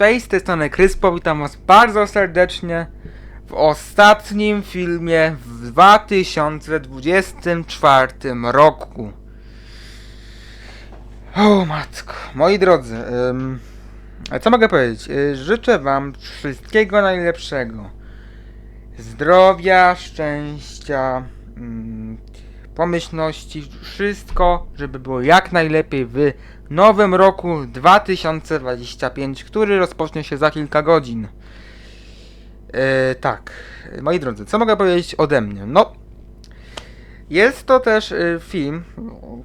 Cześć, z tej strony Kryspo, witam was bardzo serdecznie w ostatnim filmie w 2024 roku. O matko, moi drodzy, ym, co mogę powiedzieć? Y, życzę wam wszystkiego najlepszego. Zdrowia, szczęścia, mm, pomyślności, wszystko, żeby było jak najlepiej w nowym roku 2025, który rozpocznie się za kilka godzin. E, tak, moi drodzy, co mogę powiedzieć ode mnie? No, jest to też e, film,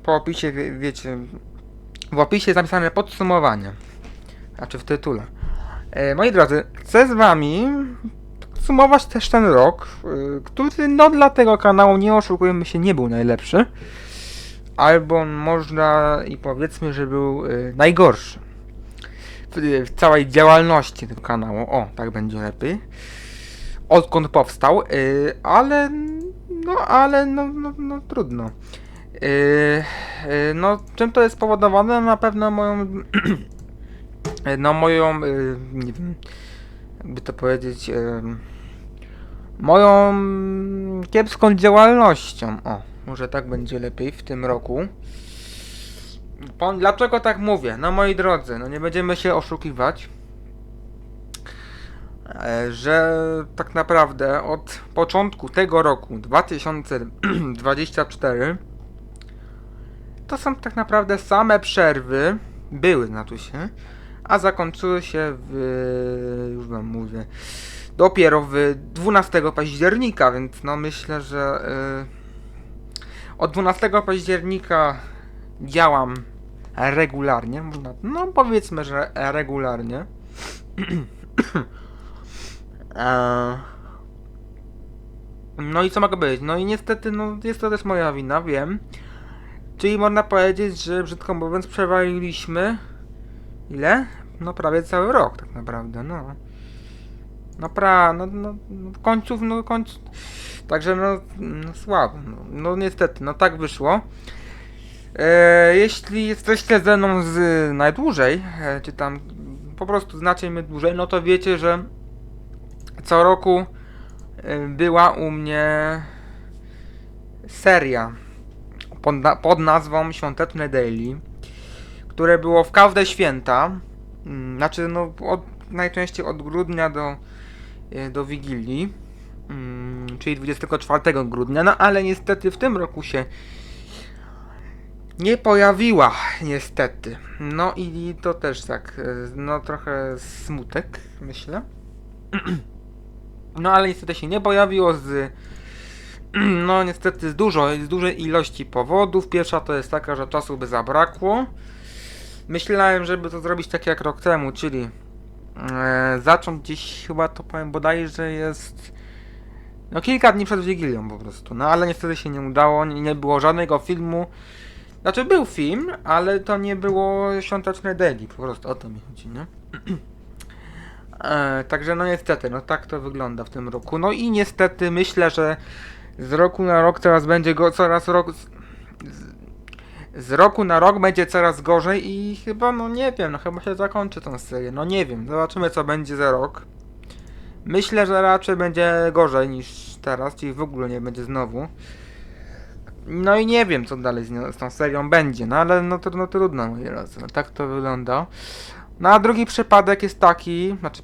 po opisie, wie- wiecie, w opisie jest napisane podsumowanie, znaczy w tytule. E, moi drodzy, chcę z wami podsumować też ten rok, e, który no dla tego kanału, nie oszukujmy się, nie był najlepszy albo można i powiedzmy, że był y, najgorszy w, w całej działalności tego kanału. O, tak będzie lepiej. Odkąd powstał, y, ale no, ale no, no, no trudno. Y, y, no, czym to jest spowodowane? Na pewno moją no moją y, nie wiem, jakby to powiedzieć y, moją kiepską działalnością. O, może tak będzie lepiej w tym roku. Dlaczego tak mówię? No moi drodzy, no nie będziemy się oszukiwać, e, że tak naprawdę od początku tego roku 2024 to są tak naprawdę same przerwy, były znaczy się, a zakończyły się w, już wam mówię, dopiero w 12 października, więc no myślę, że y, od 12 października działam regularnie, można, no powiedzmy, że regularnie. E, no i co mogę powiedzieć? No i niestety, no jest to też moja wina, wiem. Czyli można powiedzieć, że brzydko mówiąc przewaliliśmy ile? No prawie cały rok tak naprawdę, no. No pra, no, no, no w końcu, no końcu, także no, no słabo, no, no niestety, no tak wyszło. E, jeśli jesteście ze mną z najdłużej, e, czy tam po prostu znacie mnie dłużej, no to wiecie, że co roku e, była u mnie seria pod, pod nazwą Świąteczne Daily, które było w każde święta, mm, znaczy no od, najczęściej od grudnia do, do Wigilii, mm, czyli 24 grudnia, no ale niestety w tym roku się nie pojawiła, niestety. No i to też tak, e, no trochę smutek, myślę. No ale niestety się nie pojawiło z, no niestety z dużo, z dużej ilości powodów. Pierwsza to jest taka, że czasu by zabrakło. Myślałem, żeby to zrobić tak jak rok temu, czyli e, zacząć gdzieś chyba to powiem bodajże jest no kilka dni przed Wigilią po prostu. No ale niestety się nie udało, nie, było żadnego filmu. Znaczy był film, ale to nie było świąteczne daily, po prostu o to mi chodzi, nie? e, także no niestety, no tak to wygląda w tym roku. No i niestety myślę, że z roku na rok teraz będzie go coraz rok z, roku na rok będzie coraz gorzej i chyba no nie wiem, no chyba się zakończy tą serię. No nie wiem, zobaczymy co będzie za rok. Myślę, że raczej będzie gorzej niż teraz, czyli w ogóle nie będzie znowu. No i nie wiem, co dalej z, z tą serią będzie, no ale no, no trudno, moi drodzy, no tak to wygląda. No a drugi przypadek jest taki, znaczy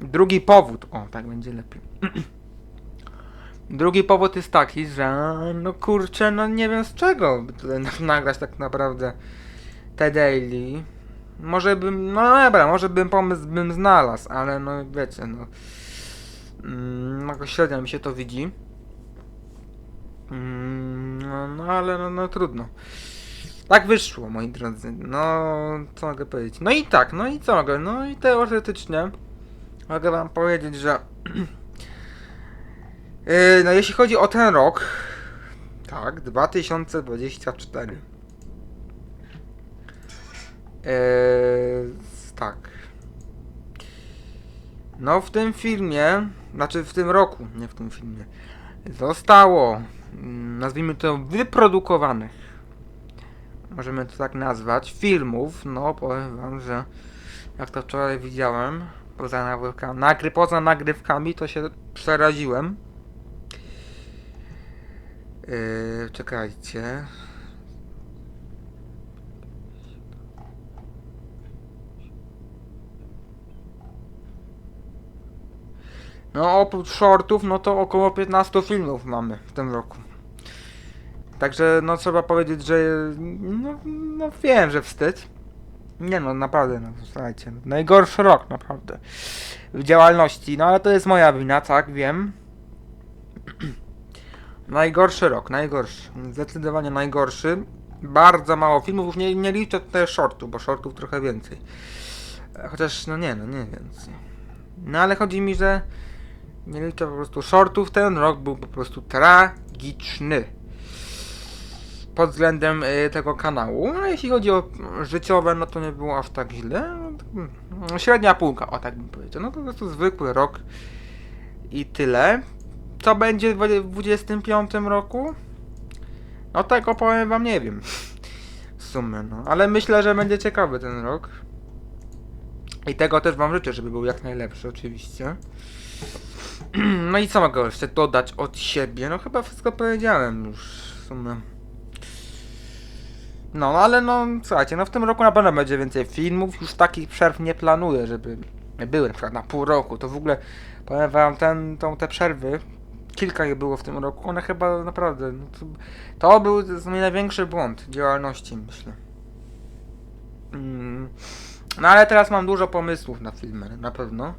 drugi powód, o tak będzie lepiej. drugi powód jest taki, że no kurczę, no nie wiem z czego nagrać tak naprawdę te daily. Może bym, no dobra, może bym pomysł bym znalazł, ale no wiecie, no. Mm, jakoś średnio mi się to widzi. Mm, No, no ale no, no trudno. Tak wyszło, moi drodzy. No, co mogę powiedzieć? No i tak, no i co mogę? No i teoretycznie mogę wam powiedzieć, że no jeśli chodzi o ten rok, tak, 2024. Yy, tak. No w tym filmie, znaczy w tym roku, nie w tym filmie, zostało, mm, nazwijmy to, wyprodukowanych, możemy to tak nazwać, filmów, no powiem wam, że Jak to wczoraj widziałem, poza nagrywkami, nagry, poza nagrywkami, to się przeraziłem. Yy, czekajcie. No oprócz shortów, no to około 15 filmów mamy w tym roku. Także no trzeba powiedzieć, że no, no wiem, że wstyd. Nie no, naprawdę, no słuchajcie, no, najgorszy rok naprawdę w działalności, no ale to jest moja wina, tak, wiem. Najgorszy rok, najgorszy, zdecydowanie najgorszy. Bardzo mało filmów, nie, nie liczę tutaj shortów, bo shortów trochę więcej. Chociaż, no nie, no nie więcej. No ale chodzi mi, że nie liczę po prostu shortów, ten rok był po prostu tragiczny pod względem y, tego kanału. No, jeśli chodzi o życiowe, no to nie było aż tak źle. Średnia półka, o tak bym powiedział. No to po prostu zwykły rok i tyle. Co będzie w 2025 roku? No tego powiem wam nie wiem. W sumie, no. Ale myślę, że będzie ciekawy ten rok. I tego też wam życzę, żeby był jak najlepszy oczywiście. No i co mogę jeszcze dodać od siebie? No chyba wszystko powiedziałem już w sumie. No, ale no, słuchajcie, no w tym roku na pewno będzie więcej filmów, już takich przerw nie planuję, żeby były na przykład na pół roku, to w ogóle, powiem wam, ten, tą, te przerwy, kilka je było w tym roku, one chyba naprawdę, no to, to był mój największy błąd działalności, myślę. Mm, no ale teraz mam dużo pomysłów na filmy, na pewno.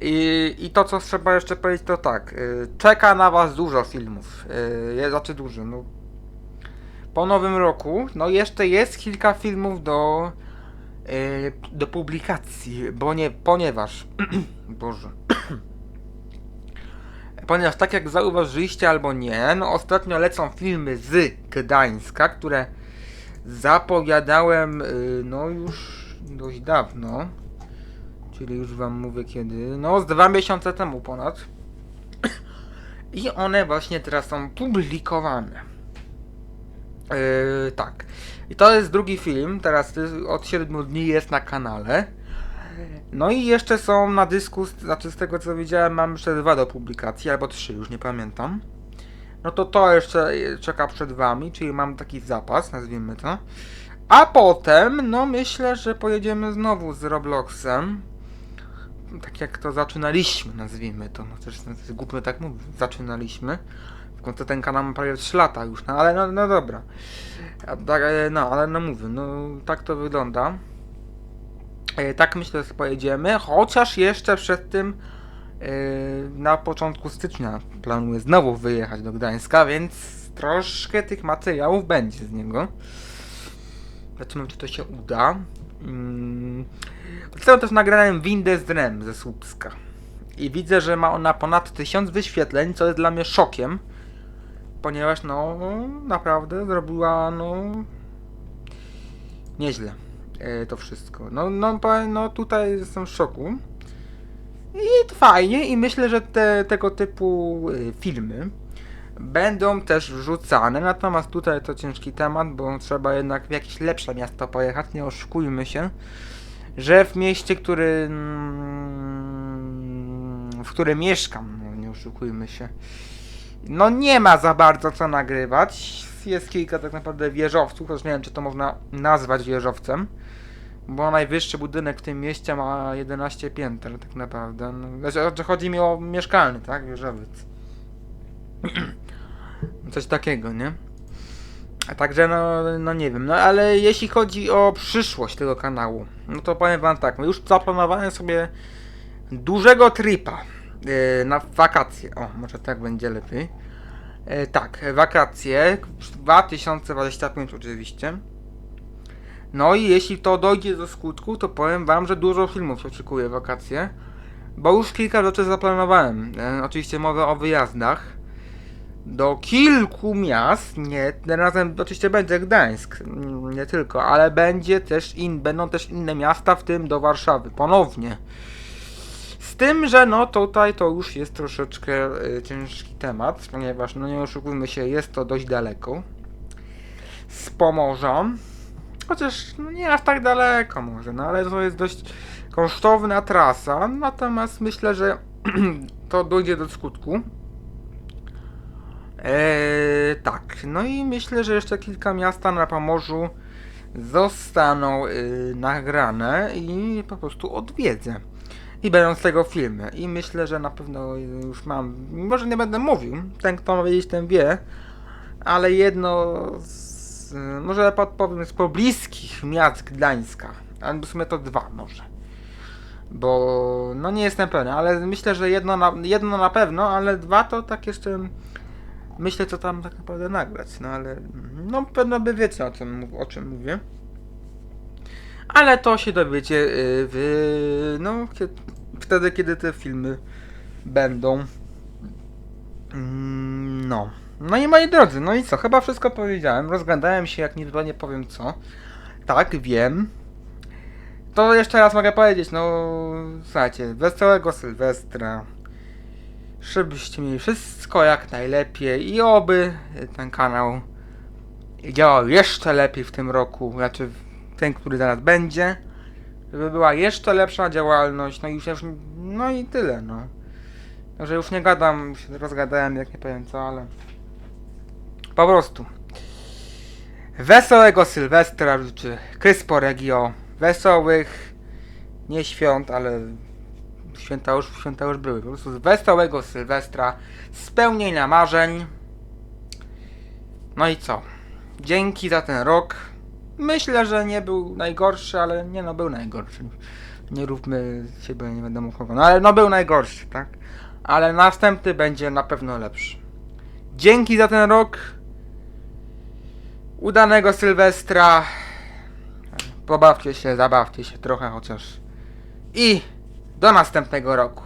I, I to, co trzeba jeszcze powiedzieć, to tak. y, Czeka na Was dużo filmów. y, Je, znaczy dużo. No, po nowym roku, no jeszcze jest kilka filmów do, y, do publikacji, bo nie, ponieważ. Boże. Ponieważ tak jak zauważyliście albo nie, no ostatnio lecą filmy z Gdańska, które zapowiadałem y, no już dość dawno. Czyli już wam mówię kiedy. No, z dwa miesiące temu ponad. I one właśnie teraz są publikowane. Yy, tak. I to jest drugi film. Teraz y, od 7 dni jest na kanale. No i jeszcze są na dysku, znaczy z tego co widziałem, mam jeszcze dwa do publikacji, albo trzy, już nie pamiętam. No to to jeszcze czeka przed wami, czyli mam taki zapas, nazwijmy to. A potem, no myślę, że pojedziemy znowu z Robloxem tak jak to zaczynaliśmy, nazwijmy to. No też to jest głupio tak mówić. Zaczynaliśmy. W końcu ten kanał ma prawie 3 lata już, no ale no, no dobra. Tak, e, no ale no mówię, no tak to wygląda. E, tak myślę, że pojedziemy, chociaż jeszcze przed tym e, na początku stycznia planuję znowu wyjechać do Gdańska, więc troszkę tych materiałów będzie z niego. Zobaczymy, czy to się uda. Mm. Zostałem też nagrałem windę z Rem ze Słupska. I widzę, że ma ona ponad 1000 wyświetleń, co jest dla mnie szokiem. Ponieważ no naprawdę zrobiła no nieźle to wszystko. No, no, no tutaj jestem w szoku. I fajnie i myślę, że te, tego typu e, filmy będą też wrzucane, natomiast tutaj to ciężki temat, bo trzeba jednak w jakieś lepsze miasto pojechać, nie oszukujmy się, że w mieście, który, mm, w którym mieszkam, no nie oszukujmy się, no nie ma za bardzo co nagrywać, jest kilka tak naprawdę wieżowców, choć nie wiem czy to można nazwać wieżowcem, bo najwyższy budynek w tym mieście ma 11 pięter tak naprawdę, no, znaczy chodzi mi o mieszkalny, tak, wieżowiec. Coś takiego, nie? A Także no, no nie wiem, no ale jeśli chodzi o przyszłość tego kanału, no to powiem wam tak, no już zaplanowałem sobie dużego tripa yy, na wakacje, o może tak będzie lepiej. Yy, tak, wakacje, 2025 oczywiście. No i jeśli to dojdzie do skutku, to powiem wam, że dużo filmów się oczekuje wakacje. Bo już kilka rzeczy zaplanowałem. E, oczywiście mowa o wyjazdach do kilku miast, nie, tym razem oczywiście będzie Gdańsk, mm, nie tylko, ale będzie też in, będą też inne miasta, w tym do Warszawy, ponownie. Z tym, że no tutaj to już jest troszeczkę y, ciężki temat, ponieważ no nie oszukujmy się, jest to dość daleko. Z Pomorza. Chociaż no nie aż tak daleko może, no ale to jest dość kosztowna trasa, natomiast myślę, że to dojdzie do skutku. Eee, tak, no i myślę, że jeszcze kilka miasta na Pomorzu zostaną y, nagrane i po prostu odwiedzę. I będą z tego filmy. I myślę, że na pewno już mam. Może nie będę mówił, ten kto ma wiedzieć, ten wie, ale jedno z, może podpowiem z pobliskich miast Gdańska. A w sumie to dwa może. Bo no nie jestem pewien, ale myślę, że jedno na, jedno na pewno, ale dwa to tak jeszcze myślę, co tam tak naprawdę nagrać. No ale no pewno by wiecie o czym, o czym mówię. Ale to się dowiecie y, w, no, wtedy, kiedy te filmy będą. Mm, No. No i moi drodzy, no i co? Chyba wszystko powiedziałem. Rozgadałem się, jak nie, powiem co. Tak, wiem. To jeszcze raz mogę powiedzieć, no słuchajcie, wesołego Sylwestra. Żebyście mieli wszystko jak najlepiej i oby ten kanał działał jeszcze lepiej w tym roku, znaczy ten, który zaraz będzie, żeby była jeszcze lepsza działalność, no i już, no i tyle, no. Że już nie gadam, już rozgadałem, jak nie powiem co, ale po prostu. Wesołego Sylwestra życzy Kryspo Regio. Wesołych, nie świąt, ale święta już, święta już były. Po prostu wesołego Sylwestra, spełnienia marzeń. No i co? Dzięki za ten rok. Myślę, że nie był najgorszy, ale nie no, był najgorszy. Nie róbmy siebie, nie będę mógł No ale no był najgorszy, tak? Ale następny będzie na pewno lepszy. Dzięki za ten rok. Udanego Sylwestra. Pobawcie się, zabawcie się trochę chociaż. I do następnego roku.